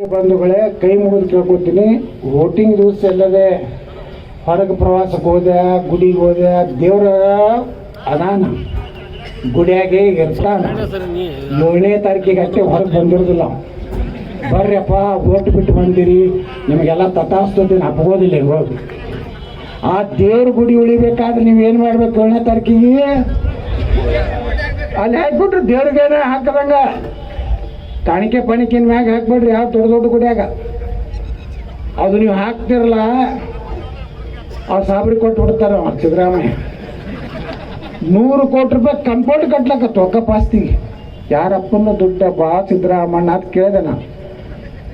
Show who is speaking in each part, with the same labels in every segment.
Speaker 1: ಬಂಧುಗಳೇ, ಕೈ ಮುಗಿದು ಕೇಳ್ಕೊತೀನಿ. ವೋಟಿಂಗ್ ದಿವಸ ಎಲ್ಲದೆ, ಹೊರಗೆ ಪ್ರವಾಸಕ್ಕೆ ಹೋದೆ, ಗುಡಿಗೆ ಹೋದೆ, ದೇವ್ರ ಅದಾನ. ಗುಡಿಯಾಗೆ ಇರ್ತಾನ. ಏಳನೇ ತಾರೀಕಿಗೆ ಅಷ್ಟೇ ಹೊರಗೆ ಬಂದಿರೋದಿಲ್ಲ. ಬರ್ರಿಯಪ್ಪ ಓಟ್ ಬಿಟ್ಟು ಬಂದಿರಿ. ನಿಮಗೆಲ್ಲ ತಥಾಸ್ತುತಿ ಹಬ್ಬೋದಿಲ್ಲ ಹಿಂಗೆ ಆ ದೇವ್ರ ಗುಡಿ ಉಳಿಬೇಕಾದ್ರೆ ನೀವು ಏನು ಮಾಡ್ಬೇಕು ಏಳನೇ ತಾರೀಕಿಗೆ? ಅಲ್ಲಿ ಹಾಕ್ಬಿಟ್ರು ದೇವ್ರಿಗೇನೆ ಹಾಕದಂಗ. ಕಾಣಿಕೆ ಪಣಿಕಿನ ಮ್ಯಾಗ ಹಾಕ್ಬೇಡ್ರಿ ಯಾವ ದೊಡ್ಡ ದೊಡ್ಡ ಗುಡಿಯಾಗ. ಅದು ನೀವು ಹಾಕ್ತಿರಲ್ಲ ಆ ಸಾಬ್ರಿ ಕೊಟ್ಟು ಬಿಡ್ತಾರ ಸಿದ್ದರಾಮಯ್ಯ. ನೂರು ಕೋಟಿ ರೂಪಾಯಿ ಕಂಪೌಂಡ್ ಕಟ್ಲಕ್ಕ ತೊಕ್ಕ ಪಾಸ್ತಿಗೆ. ಯಾರಪ್ಪನ ದುಡ್ಡ ಬಾ ಸಿದ್ದರಾಮಣ್ಣ ಅಂತ ಕೇಳಿದೆ ನಾ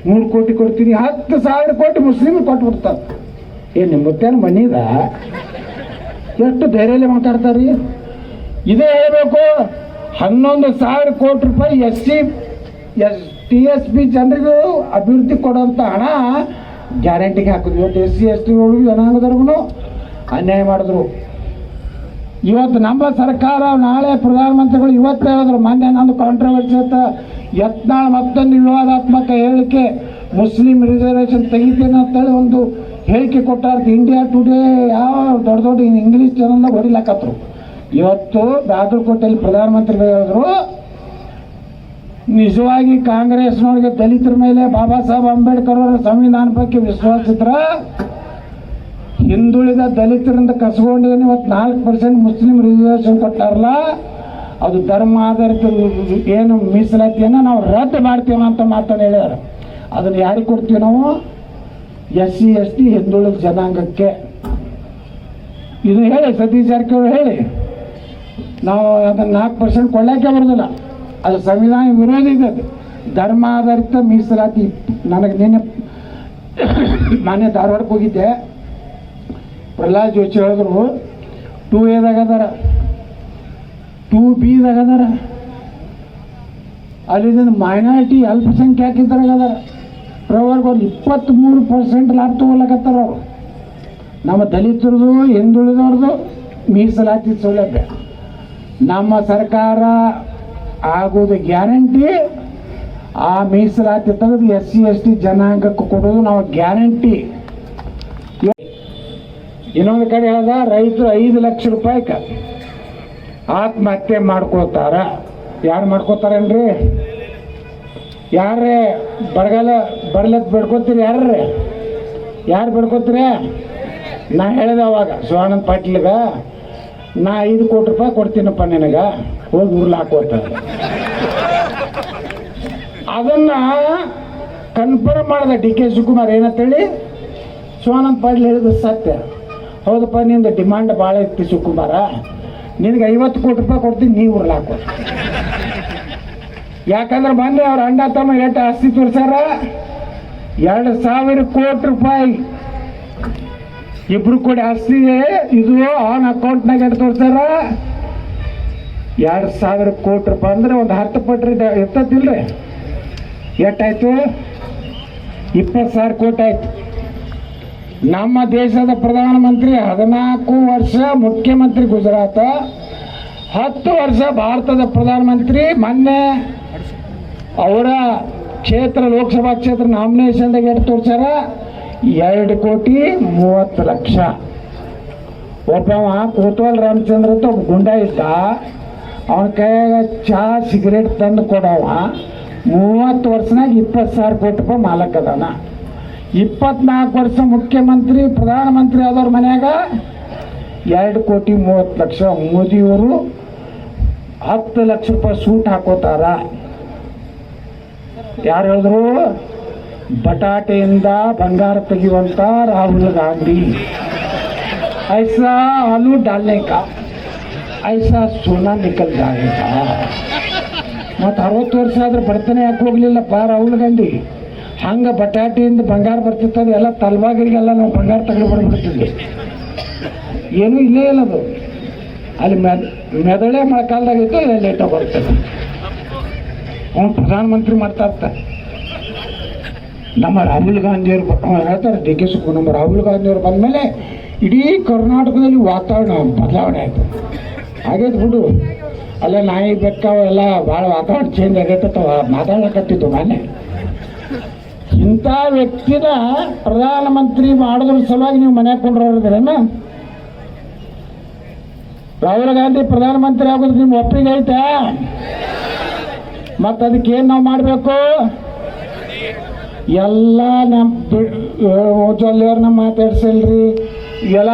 Speaker 1: ಮೂರು ಕೋಟಿ ಕೊಡ್ತೀನಿ, ಹತ್ತು ಸಾವಿರ ಕೋಟಿ ಮುಸ್ಲಿಮ್ ಕೊಟ್ಟು ಬಿಡ್ತಾರೆ. ಏನು ನಿಮ್ಮ ಮುತ್ತೇನು ಮನೀದ? ಎಷ್ಟು ಧೈರ್ಯದಲ್ಲಿ ಮಾತಾಡ್ತಾರ್ರಿ? ಇದೇ ಹೇಳ್ಬೇಕು, ಹನ್ನೊಂದು ಸಾವಿರ ಕೋಟಿ ರೂಪಾಯಿ S C S T S P ಜನರಿಗೂ ಅಭಿವೃದ್ಧಿ ಕೊಡುವಂತ ಹಣ ಗ್ಯಾರಂಟಿಗೆ ಹಾಕಿದ್ವಿ. ಇವತ್ತು ಎಸ್ ಸಿ, ಎಸ್ ಟಿಗಳು ಜನಾಂಗದವ್ರಿಗೂ ಅನ್ಯಾಯ ಮಾಡಿದ್ರು. ಇವತ್ತು ನಮ್ಮ ಸರ್ಕಾರ ನಾಳೆ ಪ್ರಧಾನಮಂತ್ರಿಗಳು ಇವತ್ತು ಹೇಳಿದ್ರು ಮೊನ್ನೆ ನಂದು ಕಾಂಟ್ರವರ್ಸಿ ಅಂತ. ಯತ್ನಾಳ್ ಮತ್ತೊಂದು ವಿವಾದಾತ್ಮಕ ಹೇಳಿಕೆ, ಮುಸ್ಲಿಂ ರಿಸರ್ವೇಷನ್ ತೆಗಿತೇನೆ ಅಂತೇಳಿ ಒಂದು ಹೇಳಿಕೆ ಕೊಟ್ಟಾರ. ಇಂಡಿಯಾ ಟುಡೇ ಯಾವ ದೊಡ್ಡ ದೊಡ್ಡ ಇಂಗ್ಲೀಷ್ ಜನ ಹೊಡಿಲಾಕತ್ರು. ಇವತ್ತು ಬಾಗಲಕೋಟೆಯಲ್ಲಿ ಪ್ರಧಾನಮಂತ್ರಿಗಳು ಹೇಳಿದ್ರು ನಿಜವಾಗಿ ಕಾಂಗ್ರೆಸ್ನವ್ರಿಗೆ ದಲಿತರ ಮೇಲೆ ಬಾಬಾ ಸಾಹೇಬ್ ಅಂಬೇಡ್ಕರ್ ಅವರ ಸಂವಿಧಾನ ಬಗ್ಗೆ ವಿಶ್ವಾಸ ಹಿಂದುಳಿದ ದಲಿತರಿಂದ ಕಸ್ಕೊಂಡಿದ್ದೇನೆ ಇವತ್ತು ನಾಲ್ಕು ಪರ್ಸೆಂಟ್ ಮುಸ್ಲಿಂ ರಿಸರ್ವೇಷನ್ ಕೊಟ್ಟಾರಲ್ಲ? ಅದು ಧರ್ಮ ಆಧಾರಿತ ಏನು ಮೀಸಲಾತಿಯನ್ನು ನಾವು ರದ್ದು ಮಾಡ್ತೀವಿ ಅಂತ ಮಾತನ್ನು ಹೇಳ್ಯಾರ. ಅದನ್ನು ಯಾರಿಗೆ ಕೊಡ್ತೀವಿ ನಾವು? ಎಸ್ ಸಿ ಎಸ್ ಟಿ ಹಿಂದುಳಿದ ಜನಾಂಗಕ್ಕೆ. ಇದು ಹೇಳಿ ಸತೀಶ್ ಜಾರಕಿಹೊಳಿ ಹೇಳಿ. ನಾವು ಅದನ್ನು ನಾಲ್ಕು ಪರ್ಸೆಂಟ್ ಕೊಳ್ಳೋಕ್ಕೆ ಬರೋದಿಲ್ಲ. ಅದು ಸಂವಿಧಾನ ವಿರೋಧ ಇದೆ ಅದು. ಧರ್ಮ ಆಧಾರಿತ ಮೀಸಲಾತಿ. ನನಗೆ ನಿನ್ನೆ ಮಾನ್ಯ ಧಾರವಾಡಕ್ಕೆ ಹೋಗಿದ್ದೆ. ಪ್ರಹ್ಲಾದ್ ಜೋಶಿ ಹೇಳಿದ್ರು, ಟೂ ಎದಾಗ ಅದಾರ ಟೂ ಬಿದಾಗ ಅದಾರ ಅಲ್ಲಿಂದ ಮೈನಾರಿಟಿ ಅಲ್ಪಸಂಖ್ಯಾತಿದ್ರಾಗ ಅದಾರ ಪ್ರವರ್ಗ ಒಂದು ಇಪ್ಪತ್ತ್ಮೂರು ಪರ್ಸೆಂಟ್ ಲಾಭ ತಗೊಳಕತ್ತಾರ ಅವರು. ನಮ್ಮ ದಲಿತರದು ಹಿಂದುಳಿದವ್ರದ್ದು ಮೀಸಲಾತಿ ಸೌಲಭ್ಯ. ನಮ್ಮ ಸರ್ಕಾರ ಆಗೋದು ಗ್ಯಾರಂಟಿ. ಆ ಮೀಸಲಾತಿ ತೆಗೆದು ಎಸ್ ಸಿ ಎಸ್ ಟಿ ಜನಾಂಗಕ್ಕೆ ಕೊಡೋದು ನಾವು ಗ್ಯಾರಂಟಿ. ಇನ್ನೊಂದು ಕಡೆ ಹೇಳ್ದ, ರೈತರು ಐದು ಲಕ್ಷ ರೂಪಾಯಿಗೆ ಆತ್ಮಹತ್ಯೆ ಮಾಡ್ಕೋತಾರ ಯಾರು ಮಾಡ್ಕೋತಾರೇನ್ರಿ? ಯಾರೇ ಬರಗಾಲ ಬರ್ಲತ್ ಬೇಡ್ಕೋತೀರಿ ಯಾರ್ರಿ? ಯಾರು ಬೇಡ್ಕೋತೀರಿ? ನಾ ಹೇಳಿದೆ ಅವಾಗ ಶಿವಾನಂದ ಪಾಟೀಲ್ಗ. ನಾ ಐದು ಕೋಟಿ ರೂಪಾಯಿ ಕೊಡ್ತೀನಪ್ಪ ನಿನಗೆ. ಹೋಗಿ ಉರ್ಲು ಹಾಕೋತ ಅದನ್ನ ಕನ್ಫರ್ಮ್ ಮಾಡಿದೆ ಡಿ ಕೆ ಶಿವಕುಮಾರ್ ಏನಂತೇಳಿ? ಶಿವಾನಂದ ಪಾಟೀಲ್ ಹೇಳಿದ ಸತ್ಯ. ಹೌದಪ್ಪ, ನಿಂದು ಡಿಮಾಂಡ್ ಭಾಳ ಇತ್ತು ಶಿವಕುಮಾರ. ನಿನಗೆ ಐವತ್ತು ಕೋಟಿ ರೂಪಾಯಿ ಕೊಡ್ತೀನಿ ನೀವು ಉರ್ಲು ಹಾಕೋ. ಯಾಕಂದ್ರೆ ಮೊನ್ನೆ ಅವ್ರ ಅಣ್ಣ ತಮ್ಮ ಎಷ್ಟು ಆಸ್ತಿ ತೋರ್ಸ್ಯಾರ. ಎರಡು ಸಾವಿರ ಕೋಟಿ ರೂಪಾಯಿ ಇಬ್ರು ಕೂಡ ಆಸ್ತಿ ಇದು ಆನ್ ಅಕೌಂಟ್ನಾಗ ಎಷ್ಟು ತೋರ್ಸ್ಯಾರ ಎರಡು ಸಾವಿರ ಕೋಟಿ ರೂಪಾಯಿ ಅಂದ್ರೆ ಒಂದು ಹತ್ತು ಪಟ್ರಿ ಇರ್ತದಿಲ್ರಿ ಎಷ್ಟಾಯ್ತು? ಇಪ್ಪತ್ತು ಸಾವಿರ ಕೋಟಿ ಆಯ್ತು. ನಮ್ಮ ದೇಶದ ಪ್ರಧಾನಮಂತ್ರಿ ಹದಿನಾಲ್ಕು ವರ್ಷ ಮುಖ್ಯಮಂತ್ರಿ ಗುಜರಾತ, ಹತ್ತು ವರ್ಷ ಭಾರತದ ಪ್ರಧಾನಮಂತ್ರಿ, ಮೊನ್ನೆ ಅವರ ಕ್ಷೇತ್ರ ಲೋಕಸಭಾ ಕ್ಷೇತ್ರ ನಾಮಿನೇಷನ್ದಾಗ ಎಷ್ಟು ತೋರ್ಸ್ಯಾರ? ಎರಡು ಕೋಟಿ ಮೂವತ್ತು ಲಕ್ಷ. ಒಬ್ಬವ ಕೋತ್ವಾಲ್ ರಾಮಚಂದ್ರ ಅಂತ ಒಬ್ಬ ಗುಂಡ ಇದ್ದ. ಅವನ ಕೈಯಾಗ ಚಹಾ ಸಿಗರೇಟ್ ತಂದು ಕೊಡವ ಮೂವತ್ತು ವರ್ಷನಾಗ ಇಪ್ಪತ್ತು ಸಾವಿರ ಕೋಟಿ ರೂಪಾಯಿ ಮಾಲಕ್ ಅದಾನ. ಇಪ್ಪತ್ನಾಲ್ಕು ವರ್ಷ ಮುಖ್ಯಮಂತ್ರಿ, ಪ್ರಧಾನಮಂತ್ರಿ ಆದವ್ರ ಮನೆಯಾಗ ಎರಡು ಕೋಟಿ ಮೂವತ್ತು ಲಕ್ಷ. ಮೋದಿಯವರು ಹತ್ತು ಲಕ್ಷ ರೂಪಾಯಿ ಸೂಟ್ ಹಾಕೋತಾರ. ಯಾರು ಹೇಳಿದ್ರು? ಬಟಾಟೆಯಿಂದ ಬಂಗಾರ ತೆಗೆಯುವಂತ ರಾಹುಲ್ ಗಾಂಧಿ. ಐಸಾ ಹಾಲು ಡಾಲ್ನೆ ಕಾ ಐಸಾ ಸೋನಾ ನಿಕಲ್ ಜಾಯೇಗಾ ಮತ್ತು ಅರವತ್ತು ವರ್ಷ ಆದ್ರೆ ಬರ್ತನೆ ಯಾಕೆ ಹೋಗ್ಲಿಲ್ಲಪ್ಪ ರಾಹುಲ್ ಗಾಂಧಿ? ಹಂಗೆ ಬಟಾಟೆಯಿಂದ ಬಂಗಾರ ಬರ್ತಿತ್ತದ ಎಲ್ಲ ತಲವಾಗರಿಗೆಲ್ಲ ನಾವು ಬಂಗಾರ ತಗೊಂಡು ಬಂದ್ಬಿಡ್ತಿದ್ವಿ. ಏನೂ ಇಲ್ಲೇ ಇಲ್ಲ ಅದು. ಅಲ್ಲಿ ಮೆದ್, ಮೆದಳೆ ಮಳೆಕಾಲದಾಗಿತ್ತು ಇತ್ತು ಲೇಟಾಗಿ ಬರ್ತದೆ ಅವ್ನು ಪ್ರಧಾನಮಂತ್ರಿ ಮಾಡ್ತಾ ಇರ್ತಾರೆ. ನಮ್ಮ ರಾಹುಲ್ ಗಾಂಧಿಯವರು ಹೇಳ್ತಾರೆ, ಡಿ. ಕೆ. ಶಿವಕುಮಾರ್ ರಾಹುಲ್ ಗಾಂಧಿಯವರು ಬಂದಮೇಲೆ ಇಡೀ ಕರ್ನಾಟಕದಲ್ಲಿ ವಾತಾವರಣ ಬದಲಾವಣೆ ಆಯಿತು. ಆಗೈತೆ ಬಿಡು ಅಲ್ಲ, ನಾಯಿ, ಬೆಕ್ಕ, ಎಲ್ಲ ಭಾಳ ವಾತಾವರಣ ಚೇಂಜ್ ಆಗೈತೆ ಮಾತಾಡಕತ್ತಿದ್ದು ಮನೆ ಇಂಥ ವ್ಯಕ್ತಿನ ಪ್ರಧಾನಮಂತ್ರಿ ಮಾಡೋದ್ರ ಸಲುವಾಗಿ ನೀವು ಮನೆ ಕೊಂಡ್ರೇನ ರಾಹುಲ್ ಗಾಂಧಿ ಪ್ರಧಾನಮಂತ್ರಿ ಆಗೋದು ನಿಮ್ಮ ಒಪ್ಪಿಗೆ ಐತಾ? ಮತ್ತು ಅದಕ್ಕೆ ಏನು ನಾವು ಮಾಡಬೇಕು? ಎಲ್ಲ ನಮ್ಮ ಜೊಲ್ಲೆಯವ್ರನ್ನ ಮಾತಾಡ್ಸಲ್ರಿ. ಎಲ್ಲ